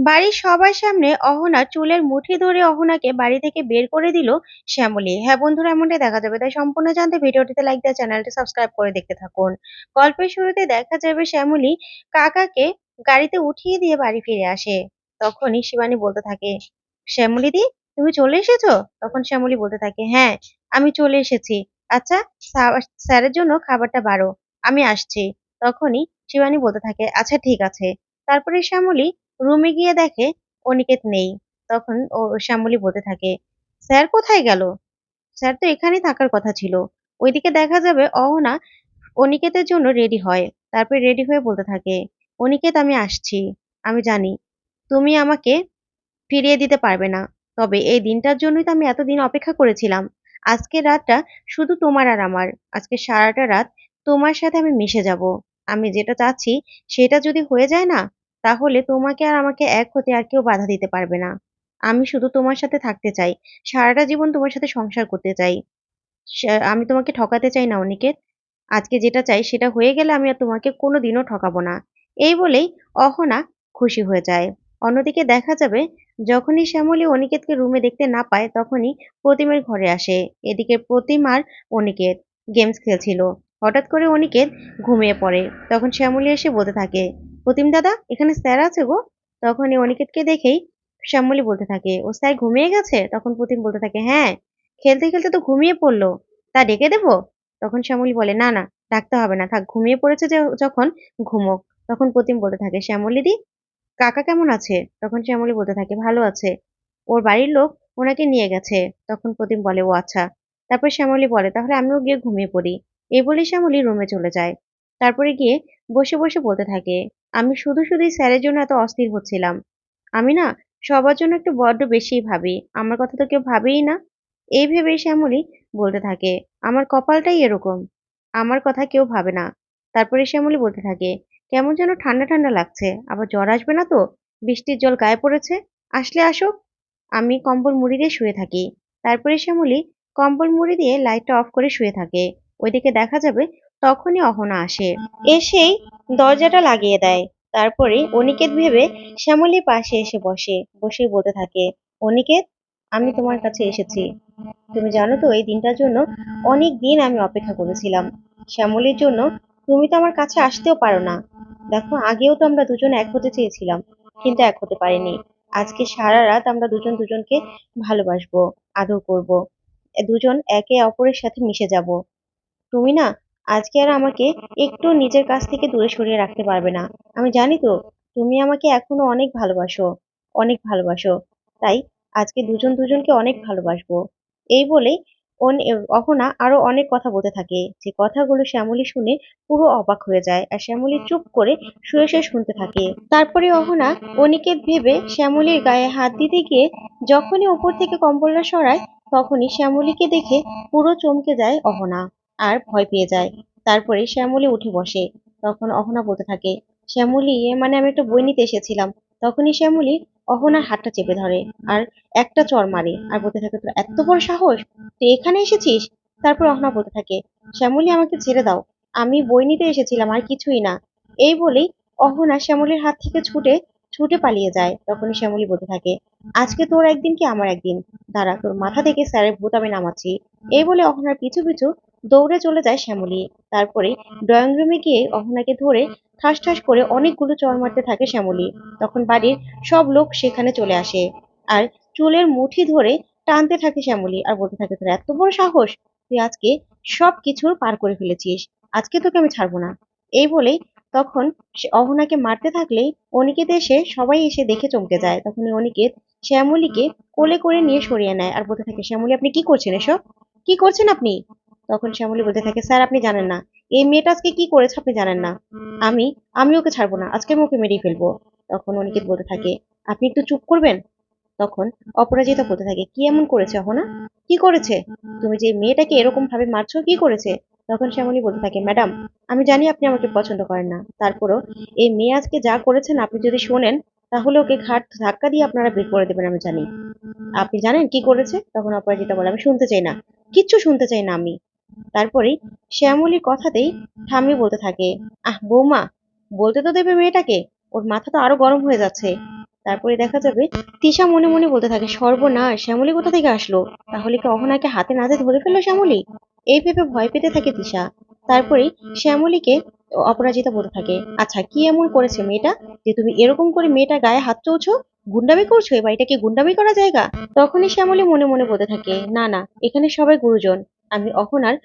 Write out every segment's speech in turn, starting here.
বাড়ির সবার সামনে অহনা চুলের মুঠি ধরে অহনাকে বাড়ি থেকে বের করে দিল শ্যামলী। হ্যাঁ বন্ধুরা, এমনটাই দেখা যাবে। তাই সম্পূর্ণ জানতে ভিডিওটিতে লাইক দেওয়া, চ্যানেলটি সাবস্ক্রাইব করে দেখতে থাকুন। গল্পের শুরুতে দেখা যাবে শ্যামলী কাকাকে গাড়িতে উঠিয়ে দিয়ে বাড়ি ফিরে আসে। তখনই শিবানী বলতে থাকে, শ্যামলী দি, তুমি চলে এসেছ? তখন শ্যামলী বলতে থাকে হ্যাঁ আমি চলে এসেছি। আচ্ছা স্যারের জন্য খাবারটা বাড়ো, আমি আসছি। তখনই শিবানী বলতে থাকে আচ্ছা ঠিক আছে। তারপরে শ্যামলী রুমে গিয়ে দেখে অনিকেত নেই। তখন ও শ্যামলী বলতে থাকে, স্যার কোথায় গেল? স্যার তো এখানেই থাকার কথা ছিল। ওইদিকে দেখা যাবে অহনা অনিকেতের জন্য রেডি হয়। তারপরে রেডি হয়ে বলতে থাকে অনিকেত আমি আসছি। আমি জানি তুমি আমাকে ফিরিয়ে দিতে পারবে না। তবে এই দিনটার জন্যই তো আমি এতদিন অপেক্ষা করেছিলাম। আজকের রাতটা শুধু তোমার আর আমার। আজকে সারাটা রাত তোমার সাথে আমি মিশে যাব। আমি যেটা চাচ্ছি সেটা যদি হয়ে যায় না তাহলে তোমাকে আর আমাকে এক হতে আর কেউ বাধা দিতে পারবে না। আমি শুধু তোমার সাথে থাকতে চাই। সারাটা জীবন তোমার সাথে সংসার করতে চাই। আমি তোমাকে ঠকাতে চাই না অনিকেত আজকে যেটা চাই সেটা হয়ে গেলে আমি আর তোমাকে কোনোদিনও ঠকাবো না। এই বলেই অহনা খুশি হয়ে যায়। অন্যদিকে দেখা যাবে, যখনই শ্যামলী অনিকেতকে রুমে দেখতে না পায়, তখনই প্রতিমের ঘরে আসে। এদিকে প্রতিম আর অনিকেত গেমস খেলছিল। হঠাৎ করে অনিকেত ঘুমিয়ে পড়ে। তখন শ্যামলী এসে বলতে থাকে প্রতিম দাদা, এখানে স্যার আছে গো। তখন এই অনিকেতকে দেখেই শ্যামলী বলতে থাকে, ও স্যার ঘুমিয়ে গেছে? তখন প্রতিম বলতে থাকে হ্যাঁ খেলতে খেলতে তো ঘুমিয়ে পড়ল। তা ডেকে দেবো? তখন শ্যামলী বলে, না না, ডাকতে হবে না, থাক, ঘুমিয়ে পড়েছে যে, যখন ঘুমোক। তখন প্রতিম বলতে থাকে, শ্যামলী দি, কাকা কেমন আছে? তখন শ্যামলী বলতে থাকে, ভালো আছে। ওর বাড়ির লোক ওনাকে নিয়ে গেছে। তখন প্রতিম বলে, ও আচ্ছা। তারপর শ্যামলী বলে, তাহলে আমিও গিয়ে ঘুমিয়ে পড়ি। এই বলে শ্যামলী রুমে চলে যায়। তারপরে গিয়ে বসে বসে বলতে থাকে আমি শুধু শুধুই স্যারের জন্য এত অস্থির হচ্ছিলাম। আমি না সবার জন্য একটু বড্ড বেশিই ভাবি, আমার কথা তো কেউ ভাবেই না। এই ভেবেই শ্যামলী বলতে থাকে, আমার কপালটাই এরকম, আমার কথা কেউ ভাবে না। তারপরে শ্যামলী বলতে থাকে, কেমন যেন ঠান্ডা ঠান্ডা লাগছে, আবার জ্বর আসবে না তো? বৃষ্টির জল গায়ে পড়েছে, আসলে আসুক। আমি কম্বল মুড়ি দিয়ে শুয়ে থাকি, তারপরে শ্যামলী কম্বল মুড়ি দিয়ে লাইটটা অফ করে শুয়ে থাকে। ওইদিকে দেখা যাবে তখনই অহনা আসে। এসেই দরজাটা লাগিয়ে দেয়। তারপরে অনিকেত ভেবে শ্যামলীর পাশে এসে বসে বসেই বলতে থাকে অনিকেত আমি তোমার কাছে এসেছি। তুমি জানো তো এই দিনটার জন্য অনেক দিন আমি অপেক্ষা করেছিলাম। শ্যামলীর জন্য তুমি তো আমার কাছে আসতেও পারো না। দেখো আগেও তো আমরা দুজন এক হতে চেয়েছিলাম কিন্তু এক হতে পারিনি। আজকে সারা রাত আমরা দুজন দুজনকে ভালোবাসবো আদর করব দুজন একে অপরের সাথে মিশে যাব। তুমি না আজকে আর আমাকে একটু নিজের কাছ থেকে দূরে সরিয়ে রাখতে পারবে না। আমি জানি তো, তুমি আমাকে এখনও অনেক ভালোবাসো অনেক ভালোবাসো। তাই আজকে দুজন দুজনকে অনেক ভালোবাসবো। এই বলেই অহনা আরও অনেক কথা বলতে থাকে। যে কথাগুলো শ্যামলী শুনে পুরো অবাক হয়ে যায় আর শ্যামলী চুপ করে শুয়ে শুয়ে শুনতে থাকে। তারপরে অহনা অনিকেত ভেবে শ্যামলীর গায়ে হাত দিতে গিয়ে যখনই উপর থেকে কম্বলটা সরায়, তখনই শ্যামলীকে দেখে পুরো চমকে যায় অহনা। আর ভয় পেয়ে যায়। তারপরে শ্যামলী উঠে বসে। তখন অহনা বলতে থাকে, শ্যামলী এ মানে আমি একটা বই নিতে এসেছিলাম। তখনই শ্যামলী অহনার হাতটা চেপে ধরে, আর একটা চর মারে। আর বলতে থাকে, তোর এত বড় সাহস? তুই এখানে এসেছিস? তারপর অহনা বলতে থাকে, শ্যামলী, আমাকে ছেড়ে দাও। আমি বই নিতে এসেছিলাম, আর কিছুই না। এই বলেই অহনা শ্যামলীর হাত থেকে ছুটে ছুটে পালিয়ে যায়। তখনই শ্যামলী বলতে থাকে, আজকে তোর একদিন কি আমার একদিন? দাঁড়া, তোর মাথা থেকে স্যারের ভূত আমি নামাচ্ছি। এই বলে অহনার পিছু পিছু দৌড়ে চলে যায় শ্যামলী। তারপরে ড্রয়িং রুমে গিয়ে অহনাকে ধরে ঠাস ঠাস করে অনেকগুলো চড় মারতে থাকে শ্যামলী। তখন বাড়ির সব লোক সেখানে চলে আসে। আর চুলের মুঠি ধরে টানতে থাকে শ্যামলী আর বলতে থাকে, তোর এত বড় সাহস, তুই আজকে সব কিছুর পার করে ফেলেছিস। আজকে তোকে আমি ছাড়বো না। এই বলেই তখন সে অহনাকে মারতে থাকলেই অনিকেত এসে সবাই এসে দেখে চমকে যায়। তখন অনিকেত শ্যামলীকে কোলে করে নিয়ে সরিয়ে নেয় আর বলতে থাকে, শ্যামলী, আপনি কি করছেন এসব? কি করছেন আপনি? তখন শ্যামলী বলতে থাকে, স্যার, আপনি জানেন না। এই মেয়েটা আজকে কি করেছে আপনি জানেন না। আমি আমি ওকে ছাড়বো না। আজকে আমি ওকে মেরেই ফেলব। তখন অনিকেত বলতে থাকে, আপনি একটু চুপ করবেন? তখন অপরাজিতা বলতে থাকে, কি এমন করেছে অহনা? কি করেছে? তুমি যে মেয়েটাকে এরকম ভাবে মারছো, কি করেছে? তখন শ্যামলী বলতে থাকে, ম্যাডাম, আমি জানি আপনি আমাকে পছন্দ করেন না। তারপরও এই মেয়ে আজকে যা করেছেন আপনি যদি শোনেন, তাহলে ওকে ঘাট ধাক্কা দিয়ে আপনারা বের করে দেবেন, আমি জানি। আপনি জানেন কি করেছে? তখন অপরাজিতা বলে, আমি শুনতে চাই না। কিচ্ছু শুনতে চাই না আমি। তারপরেই শ্যামলীর কথাতেই ঠাম্মি বলতে থাকে, আহ, বৌমা, বলতে তো দেবে মেয়েটাকে, ওর মাথা তো আরও গরম হয়ে যাচ্ছে। তারপরে দেখা যাবে তিশা মনে মনে বলতে থাকে, সর্বনাশ, শ্যামলী কোথা থেকে আসলো? তাহলে কি অহনাকে হাতে নাতে ধরে ফেলল শ্যামলী? এই ভেবে ভয় পেতে থাকে তিশা। তারপরে শ্যামলীকে অপরাজিতা বলতে থাকে আচ্ছা কি এমন করেছে মেয়েটা যে তুমি এরকম করে মেয়েটা গায়ে হাত চলছো গুন্ডামি করছ? এই বাড়িটা কি গুন্ডামি করা জায়গা? তখনই শ্যামলী মনে মনে বলতে থাকে, না না, এখানে সবাই গুরুজন। আমি অহনার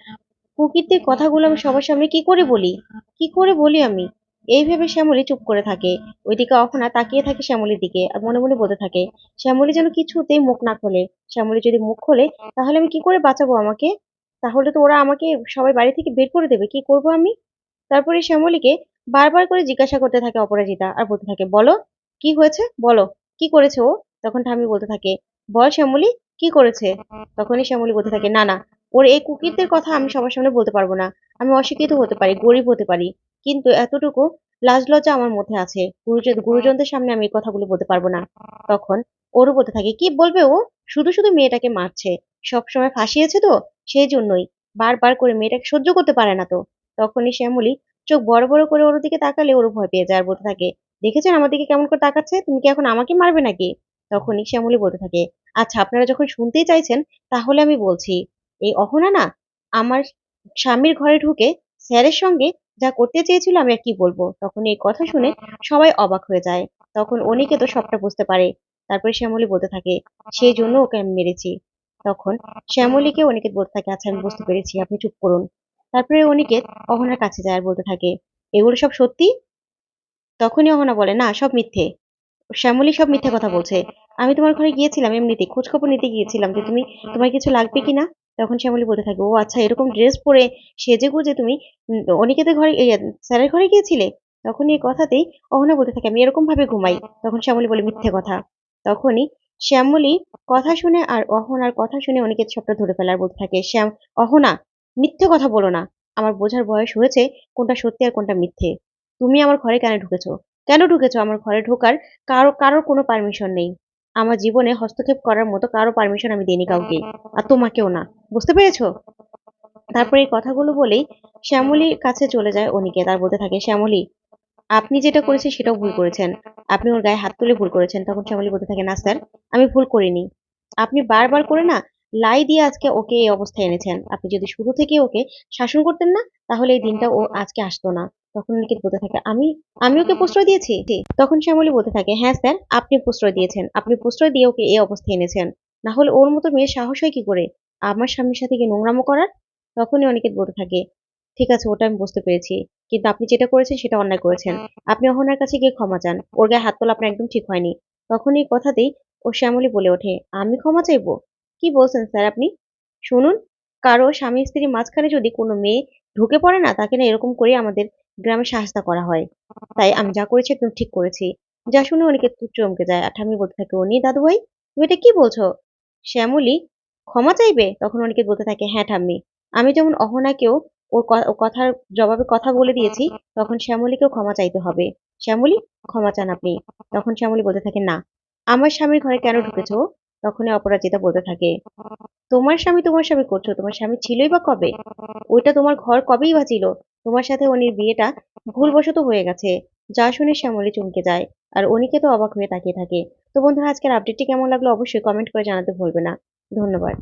প্রকৃতির কথাগুলো আমি সবার সামনে কি করে বলি? কি করে বলি আমি? এই ভেবে শ্যামলী চুপ করে থাকে। ওইদিকে অহনা তাকিয়ে থাকে শ্যামলীর দিকে আর মনে মনে বলতে থাকে, শ্যামলী যেন কিছুতেই মুখ না খোলে। শ্যামলী যদি মুখ খোলে, তাহলে আমি কি করে বাঁচাবো আমাকে? তাহলে তো ওরা আমাকে সবাই বাড়ি থেকে বের করে দেবে। কি করব আমি? তারপরে শ্যামলীকে বারবার করে জিজ্ঞাসা করতে থাকে অপরাজিতা আর বলতে থাকে, বলো, কি হয়েছে? বলো, কি করেছে ও? তখন ঠামি বলতে থাকে, বল শ্যামলী, কি করেছে? তখনই শ্যামলী বলতে থাকে, না না ওর এই কুকিরদের কথা আমি সবার সামনে বলতে পারব না। আমি অশিক্ষিত হতে পারি, গরিব হতে পারি, কিন্তু এতটুকু লাজ লজ্জা আমার মধ্যে আছে। গুরুজন গুরুজনদের সামনে আমি এই কথাগুলো বলতে পারব না। তখন ওরও বলতে থাকে, কি বলবে ও? শুধু শুধু মেয়েটাকে মারছে। সবসময় ফাঁসিয়েছে তো? সেই জন্যই। বারবার করে মেয়েটাকে সহ্য করতে পারে না তো? তখনই শ্যামলী চোখ বড় বড় করে ওর দিকে তাকালে ওরও ভয় পেয়ে যায় আর বলতে থাকে, দেখেছেন আমার দিকে কেমন করে তাকাচ্ছে? তুমি কি এখন আমাকে মারবে নাকি? তখনই শ্যামলী বলতে থাকে আচ্ছা আপনারা যখন শুনতেই চাইছেন, তাহলে আমি বলছি। এই অহনা না আমার স্বামীর ঘরে ঢুকে স্যারের সঙ্গে যা করতে চেয়েছিল আমি আর কি বলব? তখন এই কথা শুনে সবাই অবাক হয়ে যায়। তখন অনিকে তো সবটা বুঝতে পারে। তারপরে শ্যামলী বলতে থাকে, সেই জন্য ওকে আমি মেরেছি। তখন শ্যামলীকে অনিকেত বলতে থাকে আচ্ছা আমি বুঝতে পেরেছি, আপনি চুপ করুন। তারপরে অনিকেত অহনার কাছে যায় আর বলতে থাকে, এগুলো সব সত্যি? তখনই অহনা বলে, না, সব মিথ্যে। শ্যামলী সব মিথ্যে কথা বলছে। আমি তোমার ঘরে গিয়েছিলাম এমনিতে খোঁজখবর নিতে গিয়েছিলাম যে তুমি, তোমার কিছু লাগবে কিনা তখন শ্যামলী বলতে থাকে, ও আচ্ছা এরকম ড্রেস পরে সেজে গুজে তুমি অনিকেতের ঘরে স্যারের ঘরে গিয়েছিলে? তখন এই কথাতেই অহনা বলতে থাকে, আমি এরকম ভাবে ঘুমাই। তখন শ্যামলী বলে, মিথ্যে কথা। তখনই শ্যামলী কথা শুনে আর অহনার কথা শুনে অনিকেত সবটা ধরে ফেলে আর বলতে থাকে, শ্যাম, অহনা, মিথ্যে কথা বলো না। আমার বোঝার বয়স হয়েছে, কোনটা সত্যি আর কোনটা মিথ্যে। তুমি আমার ঘরে কেন ঢুকেছো? কেন ঢুকেছো? আমার ঘরে ঢোকার কারও, কারোর কোনো পারমিশন নেই। আমার জীবনে হস্তক্ষেপ করার মতো কারও পারমিশন আমি দিইনি কাউকে, আর তোমাকেও না। বুঝতে পেরেছ? তারপরে এই কথাগুলো বলেই শ্যামলীর কাছে চলে যায় অনিকেত আর বলতে থাকে, শ্যামলী, আপনি যেটা করেছেন সেটাও ভুল করেছেন। আপনি ওর গায়ে হাত তুলে ভুল করেছেন। তখন শ্যামলী বলতে থাকে, না স্যার, আমি ভুল করিনি। আপনি বারবার করে না লাই দিয়ে আজকে ওকে এই অবস্থায় এনেছেন। আপনি যদি শুরু থেকে ওকে শাসন করতেন না, তাহলে এই দিনটা ও আজকে আসতো না। তখন নিকেত বলতে থাকে, আমি আমি ওকে প্রশ্রয় দিয়েছি? তখন শ্যামলী বলতে থাকে হ্যাঁ স্যার, আপনি প্রশ্রয় দিয়েছেন। আপনি প্রশ্রয় দিয়ে ওকে এই অবস্থায় এনেছেন। না হলে ওর মতো মেয়ের সাহস হয় কি করে? আমার স্বামীর সাথে কি নোংরামো করার, তখনই অনিকেত বলতে থাকে, ঠিক আছে, ওটা আমি বুঝতে পেরেছি, কিন্তু আপনি যেটা করেছেন সেটা অন্যায় করেছেন। আপনি অহনার কাছে গিয়ে ক্ষমা চান, ওর গায়ে হাত তোলা আপনার একদম ঠিক হয়নি। তখন এই কথাতেই ও শ্যামলী বলে ওঠে, আমি ক্ষমা চাইব? কি বলছেন স্যার আপনি? শুনুন, কারও স্বামী স্ত্রীর মাঝখানে যদি কোনো মেয়ে ঢুকে পড়ে না, তাকে না এরকম করে আমাদের গ্রামে সাহায্য করা হয়। তাই আমি যা করেছি একদম ঠিক করেছি। যা শুনে অনেকে চমকে যায়, আর ঠামি বলতে থাকে উনি দাদু ভাই তুমি এটা কি বলছো? শ্যামলী ক্ষমা চাইবে? তখন অনেকে বলতে থাকে হ্যাঁ ঠাম্মি। আমি যেমন অহনাকেও ওর কথার জবাবে কথা বলে দিয়েছি, তখন শ্যামলীকেও ক্ষমা চাইতে হবে। শ্যামলী, ক্ষমা চান আপনি। তখন শ্যামলী বলতে থাকে, না। আমার স্বামীর ঘরে কেন ঢুকেছো? তখনই অপরাজিতা বলতে থাকে, তোমার স্বামী তোমার স্বামী করছ, তোমার স্বামী ছিলই বা কবে? ওইটা তোমার ঘর কবেই বা ছিল? তোমার সাথে অনির বিয়েটা ভুলবশত হয়ে গেছে। যা শুনে শ্যামলী চমকে যায়, আর অনিকে তো অবাক হয়ে তাকিয়ে থাকে। তো বন্ধুরা, আজকের আপডেটটি কেমন লাগল অবশ্যই কমেন্ট করে জানাতে ভুলবে না। ধন্যবাদ।